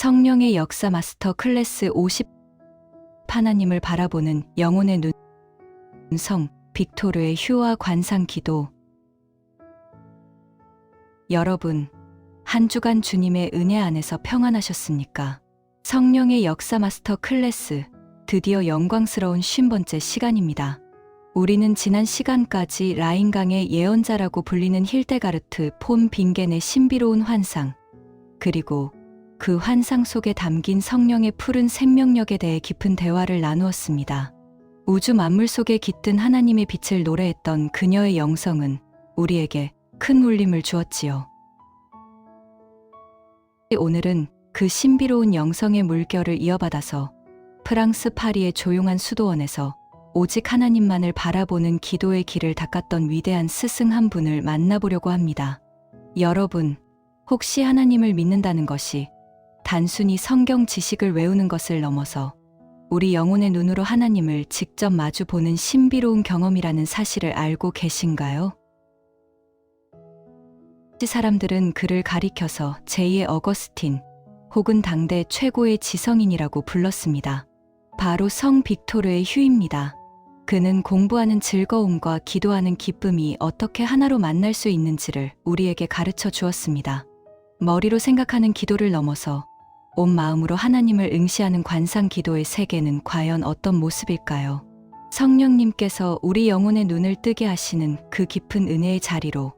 성령의 역사 마스터 클래스 50 하나님을 바라보는 영혼의 눈 성 빅토르의 휴와 관상 기도 여러분 한 주간 주님의 은혜 안에서 평안하셨습니까? 성령의 역사 마스터 클래스 드디어 영광스러운 50번째 시간입니다. 우리는 지난 시간까지 라인강의 예언자라고 불리는 힐데가르트 폰 빙겐의 신비로운 환상 그리고 그 환상 속에 담긴 성령의 푸른 생명력에 대해 깊은 대화를 나누었습니다. 우주 만물 속에 깃든 하나님의 빛을 노래했던 그녀의 영성은 우리에게 큰 울림을 주었지요. 오늘은 그 신비로운 영성의 물결을 이어받아서 프랑스 파리의 조용한 수도원에서 오직 하나님만을 바라보는 기도의 길을 닦았던 위대한 스승 한 분을 만나보려고 합니다. 여러분, 혹시 하나님을 믿는다는 것이 단순히 성경 지식을 외우는 것을 넘어서 우리 영혼의 눈으로 하나님을 직접 마주 보는 신비로운 경험이라는 사실을 알고 계신가요? 사람들은 그를 가리켜서 제2의 어거스틴 혹은 당대 최고의 지성인이라고 불렀습니다. 바로 성 빅토르의 휴입니다. 그는 공부하는 즐거움과 기도하는 기쁨이 어떻게 하나로 만날 수 있는지를 우리에게 가르쳐 주었습니다. 머리로 생각하는 기도를 넘어서 온 마음으로 하나님을 응시하는 관상 기도의 세계는 과연 어떤 모습일까요? 성령님께서 우리 영혼의 눈을 뜨게 하시는 그 깊은 은혜의 자리로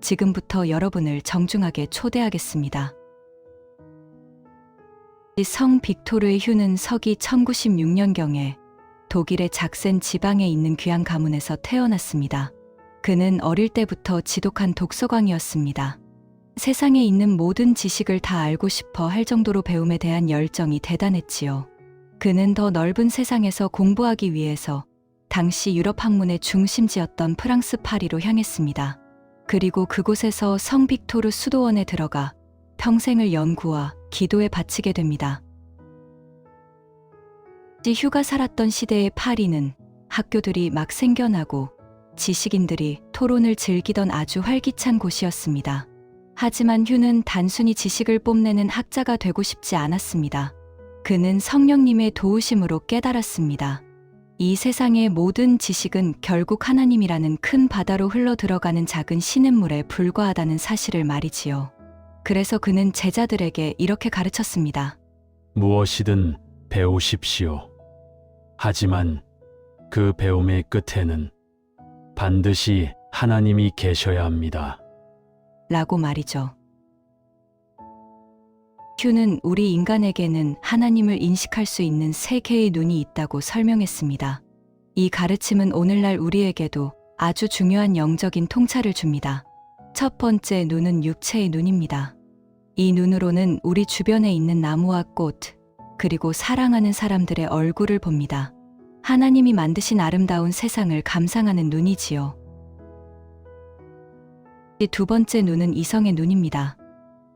지금부터 여러분을 정중하게 초대하겠습니다. 성 빅토르의 휴는 서기 1096년경에 독일의 작센 지방에 있는 귀한 가문에서 태어났습니다. 그는 어릴 때부터 지독한 독서광이었습니다. 세상에 있는 모든 지식을 다 알고 싶어 할 정도로 배움에 대한 열정이 대단했지요. 그는 더 넓은 세상에서 공부하기 위해서 당시 유럽 학문의 중심지였던 프랑스 파리로 향했습니다. 그리고 그곳에서 성 빅토르 수도원에 들어가 평생을 연구와 기도에 바치게 됩니다. 휴가 살았던 시대의 파리는 학교들이 막 생겨나고 지식인들이 토론을 즐기던 아주 활기찬 곳이었습니다. 하지만 휴는 단순히 지식을 뽐내는 학자가 되고 싶지 않았습니다. 그는 성령님의 도우심으로 깨달았습니다. 이 세상의 모든 지식은 결국 하나님이라는 큰 바다로 흘러 들어가는 작은 시냇물에 불과하다는 사실을 말이지요. 그래서 그는 제자들에게 이렇게 가르쳤습니다. 무엇이든 배우십시오. 하지만 그 배움의 끝에는 반드시 하나님이 계셔야 합니다. 라고 말이죠. 휴는 우리 인간에게는 하나님을 인식할 수 있는 세 개의 눈이 있다고 설명했습니다. 이 가르침은 오늘날 우리에게도 아주 중요한 영적인 통찰을 줍니다. 첫 번째 눈은 육체의 눈입니다. 이 눈으로는 우리 주변에 있는 나무와 꽃, 그리고 사랑하는 사람들의 얼굴을 봅니다. 하나님이 만드신 아름다운 세상을 감상하는 눈이지요. 이두 번째 눈은 이성의 눈입니다.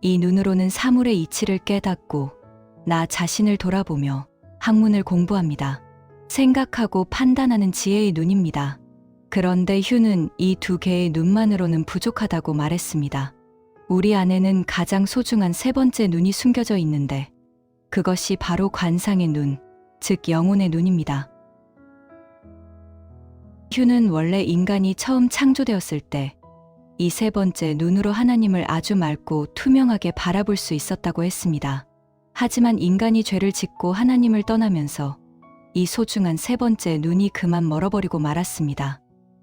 이 눈으로는 사물의 이치를 깨닫고 나 자신을 돌아보며 학문을 공부합니다. 생각하고 판단하는 지혜의 눈입니다. 그런데 휴는 이 두 개의 눈만으로는 부족하다고 말했습니다. 우리 안에는 가장 소중한 세 번째 눈이 숨겨져 있는데 그것이 바로 관상의 눈, 즉 영혼의 눈입니다. 휴는 원래 인간이 처음 창조되었을 때 이 세 번째 눈으로 하나님을 아주 맑고 투명하게 바라볼 수 있었다고 했습니다. 하지만 인간이 죄를 짓고 하나님을 떠나면서 이 소중한 세 번째 눈이 그만 멀어버리고 말았습니다.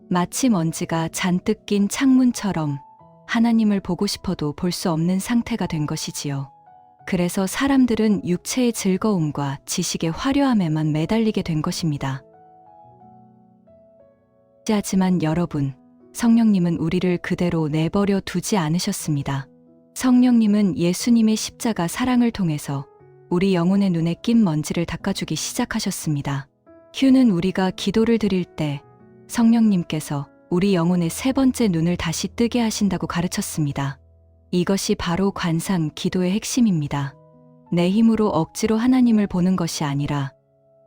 마치 먼지가 잔뜩 낀 창문처럼 하나님을 보고 싶어도 볼 수 없는 상태가 된 것이지요. 그래서 사람들은 육체의 즐거움과 지식의 화려함에만 매달리게 된 것입니다. 하지만 여러분, 성령님은 우리를 그대로 내버려 두지 않으셨습니다. 성령님은 예수님의 십자가 사랑을 통해서 우리 영혼의 눈에 낀 먼지를 닦아주기 시작하셨습니다. 휴는 우리가 기도를 드릴 때 성령님께서 우리 영혼의 세 번째 눈을 다시 뜨게 하신다고 가르쳤습니다. 이것이 바로 관상 기도의 핵심입니다. 내 힘으로 억지로 하나님을 보는 것이 아니라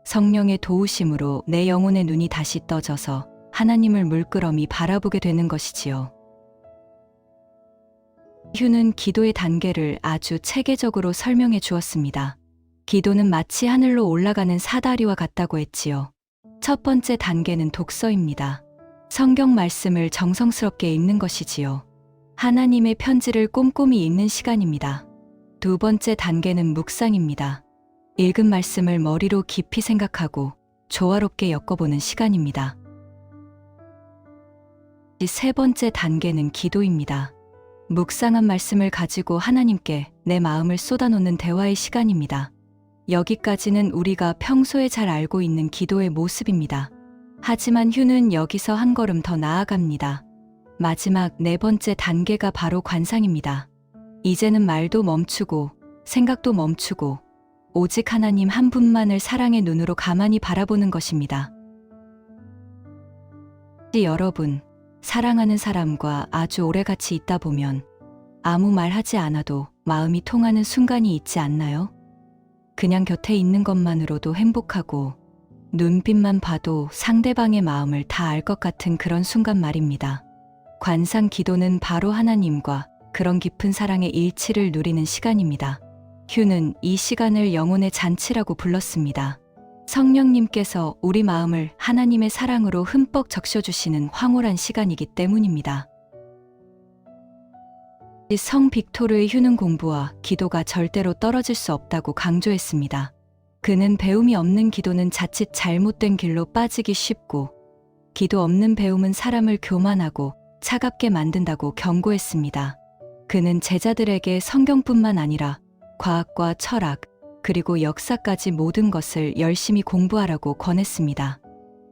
성령의 도우심으로 내 영혼의 눈이 다시 떠져서 하나님을 물끄러미 바라보게 되는 것이지요. 휴는 기도의 단계를 아주 체계적으로 설명해 주었습니다. 기도는 마치 하늘로 올라가는 사다리와 같다고 했지요. 첫 번째 단계는 독서입니다. 성경 말씀을 정성스럽게 읽는 것이지요. 하나님의 편지를 꼼꼼히 읽는 시간입니다. 두 번째 단계는 묵상입니다. 읽은 말씀을 머리로 깊이 생각하고 조화롭게 엮어보는 시간입니다. 이 세 번째 단계는 기도입니다. 묵상한 말씀을 가지고 하나님께 내 마음을 쏟아놓는 대화의 시간입니다. 여기까지는 우리가 평소에 잘 알고 있는 기도의 모습입니다. 하지만 휴는 여기서 한 걸음 더 나아갑니다. 마지막 네 번째 단계가 바로 관상입니다. 이제는 말도 멈추고 생각도 멈추고 오직 하나님 한 분만을 사랑의 눈으로 가만히 바라보는 것입니다. 여러분, 사랑하는 사람과 아주 오래 같이 있다 보면 아무 말 하지 않아도 마음이 통하는 순간이 있지 않나요? 그냥 곁에 있는 것만으로도 행복하고 눈빛만 봐도 상대방의 마음을 다 알 것 같은 그런 순간 말입니다. 관상 기도는 바로 하나님과 그런 깊은 사랑의 일치를 누리는 시간입니다. 휴는 이 시간을 영혼의 잔치라고 불렀습니다. 성령님께서 우리 마음을 하나님의 사랑으로 흠뻑 적셔주시는 황홀한 시간이기 때문입니다. 이성 빅토르의 휴는 공부와 기도가 절대로 떨어질 수 없다고 강조했습니다. 그는 배움이 없는 기도는 자칫 잘못된 길로 빠지기 쉽고 기도 없는 배움은 사람을 교만하고 차갑게 만든다고 경고했습니다. 그는 제자들에게 성경뿐만 아니라 과학과 철학, 그리고 역사까지 모든 것을 열심히 공부하라고 권했습니다.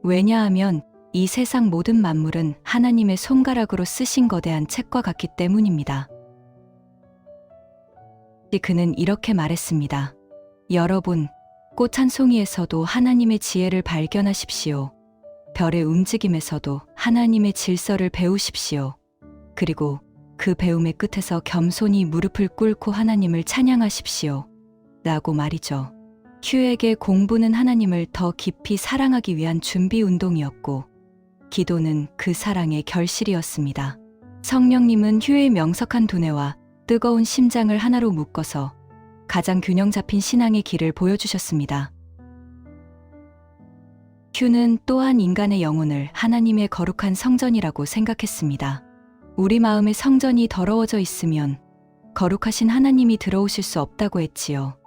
왜냐하면 이 세상 모든 만물은 하나님의 손가락으로 쓰신 거대한 책과 같기 때문입니다. 그는 이렇게 말했습니다. 여러분, 꽃 한 송이에서도 하나님의 지혜를 발견하십시오. 별의 움직임에서도 하나님의 질서를 배우십시오. 그리고 그 배움의 끝에서 겸손히 무릎을 꿇고 하나님을 찬양하십시오. 라고 말이죠. 휴에게 공부는 하나님을 더 깊이 사랑하기 위한 준비 운동이었고, 기도는 그 사랑의 결실이었습니다. 성령님은 휴의 명석한 두뇌와 뜨거운 심장을 하나로 묶어서 가장 균형 잡힌 신앙의 길을 보여주셨습니다. 휴는 또한 인간의 영혼을 하나님의 거룩한 성전이라고 생각했습니다. 우리 마음의 성전이 더러워져 있으면 거룩하신 하나님이 들어오실 수 없다고 했지요.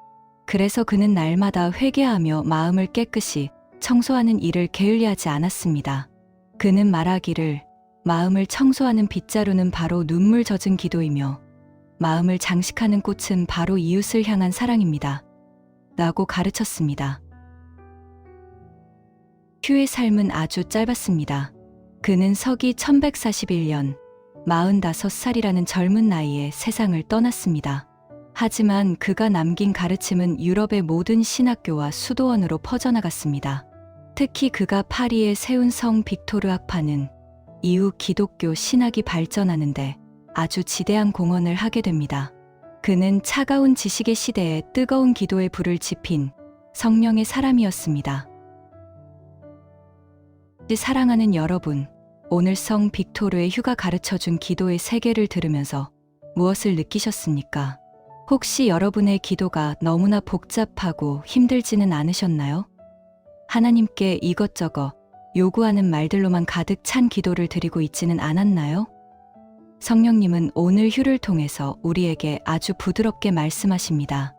그래서 그는 날마다 회개하며 마음을 깨끗이 청소하는 일을 게을리하지 않았습니다. 그는 말하기를 마음을 청소하는 빗자루는 바로 눈물 젖은 기도이며 마음을 장식하는 꽃은 바로 이웃을 향한 사랑입니다. 라고 가르쳤습니다. 휴의 삶은 아주 짧았습니다. 그는 서기 1141년 45살이라는 젊은 나이에 세상을 떠났습니다. 하지만 그가 남긴 가르침은 유럽의 모든 신학교와 수도원으로 퍼져나갔습니다. 특히 그가 파리에 세운 성 빅토르 학파는 이후 기독교 신학이 발전하는데 아주 지대한 공헌을 하게 됩니다. 그는 차가운 지식의 시대에 뜨거운 기도의 불을 지핀 성령의 사람이었습니다. 사랑하는 여러분, 오늘 성 빅토르의 휴가 가르쳐 준 기도의 세계를 들으면서 무엇을 느끼셨습니까? 혹시 여러분의 기도가 너무나 복잡하고 힘들지는 않으셨나요? 하나님께 이것저것 요구하는 말들로만 가득 찬 기도를 드리고 있지는 않았나요? 성령님은 오늘 휴를 통해서 우리에게 아주 부드럽게 말씀하십니다.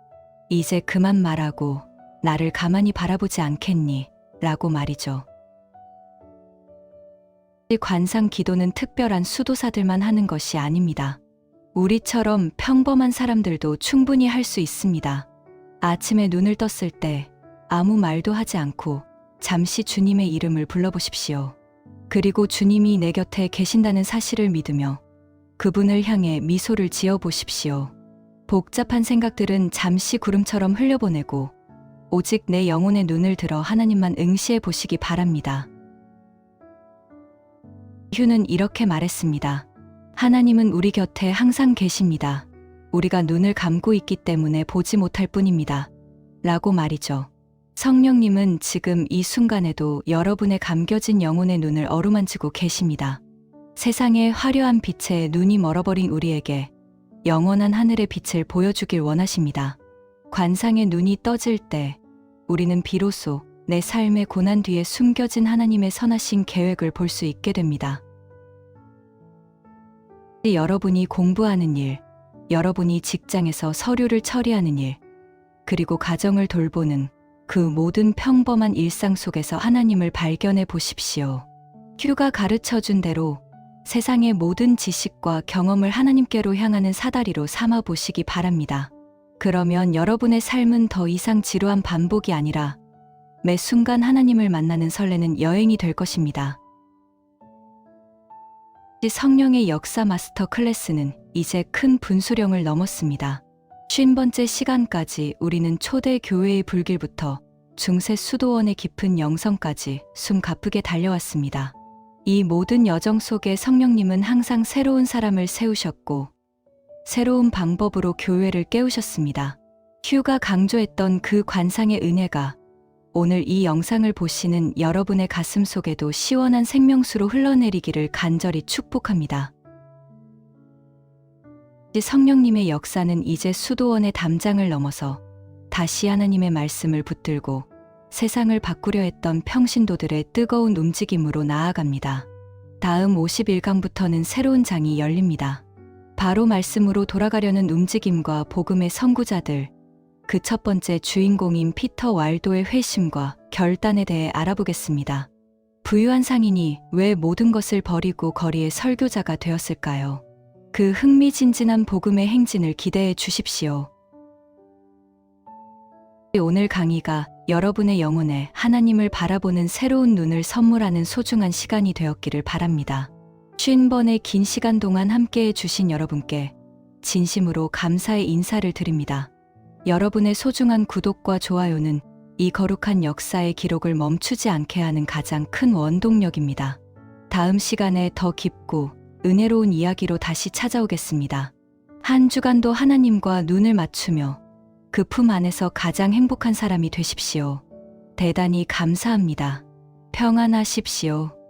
이제 그만 말하고 나를 가만히 바라보지 않겠니? 라고 말이죠. 이 관상 기도는 특별한 수도사들만 하는 것이 아닙니다. 우리처럼 평범한 사람들도 충분히 할 수 있습니다. 아침에 눈을 떴을 때 아무 말도 하지 않고 잠시 주님의 이름을 불러보십시오. 그리고 주님이 내 곁에 계신다는 사실을 믿으며 그분을 향해 미소를 지어 보십시오. 복잡한 생각들은 잠시 구름처럼 흘려보내고 오직 내 영혼의 눈을 들어 하나님만 응시해 보시기 바랍니다. 휴는 이렇게 말했습니다. 하나님은 우리 곁에 항상 계십니다. 우리가 눈을 감고 있기 때문에 보지 못할 뿐입니다. 라고 말이죠. 성령님은 지금 이 순간에도 여러분의 감겨진 영혼의 눈을 어루만지고 계십니다. 세상의 화려한 빛에 눈이 멀어버린 우리에게 영원한 하늘의 빛을 보여주길 원하십니다. 관상의 눈이 떠질 때 우리는 비로소 내 삶의 고난 뒤에 숨겨진 하나님의 선하신 계획을 볼 수 있게 됩니다. 여러분이 공부하는 일, 여러분이 직장에서 서류를 처리하는 일, 그리고 가정을 돌보는 그 모든 평범한 일상 속에서 하나님을 발견해 보십시오. 큐가 가르쳐 준 대로 세상의 모든 지식과 경험을 하나님께로 향하는 사다리로 삼아 보시기 바랍니다. 그러면 여러분의 삶은 더 이상 지루한 반복이 아니라 매 순간 하나님을 만나는 설레는 여행이 될 것입니다. 성령의 역사 마스터 클래스는 이제 큰 분수령을 넘었습니다. 50번째 시간까지 우리는 초대 교회의 불길부터 중세 수도원의 깊은 영성까지 숨 가쁘게 달려왔습니다. 이 모든 여정 속에 성령님은 항상 새로운 사람을 세우셨고 새로운 방법으로 교회를 깨우셨습니다. 휴가 강조했던 그 관상의 은혜가 오늘 이 영상을 보시는 여러분의 가슴 속에도 시원한 생명수로 흘러내리기를 간절히 축복합니다. 성령님의 역사는 이제 수도원의 담장을 넘어서 다시 하나님의 말씀을 붙들고 세상을 바꾸려 했던 평신도들의 뜨거운 움직임으로 나아갑니다. 다음 51강부터는 새로운 장이 열립니다. 바로 말씀으로 돌아가려는 움직임과 복음의 선구자들, 그 첫 번째 주인공인 피터 왈도의 회심과 결단에 대해 알아보겠습니다. 부유한 상인이 왜 모든 것을 버리고 거리의 설교자가 되었을까요? 그 흥미진진한 복음의 행진을 기대해 주십시오. 오늘 강의가 여러분의 영혼에 하나님을 바라보는 새로운 눈을 선물하는 소중한 시간이 되었기를 바랍니다. 50번의 긴 시간 동안 함께 해 주신 여러분께 진심으로 감사의 인사를 드립니다. 여러분의 소중한 구독과 좋아요는 이 거룩한 역사의 기록을 멈추지 않게 하는 가장 큰 원동력입니다. 다음 시간에 더 깊고 은혜로운 이야기로 다시 찾아오겠습니다. 한 주간도 하나님과 눈을 맞추며 그 품 안에서 가장 행복한 사람이 되십시오. 대단히 감사합니다. 평안하십시오.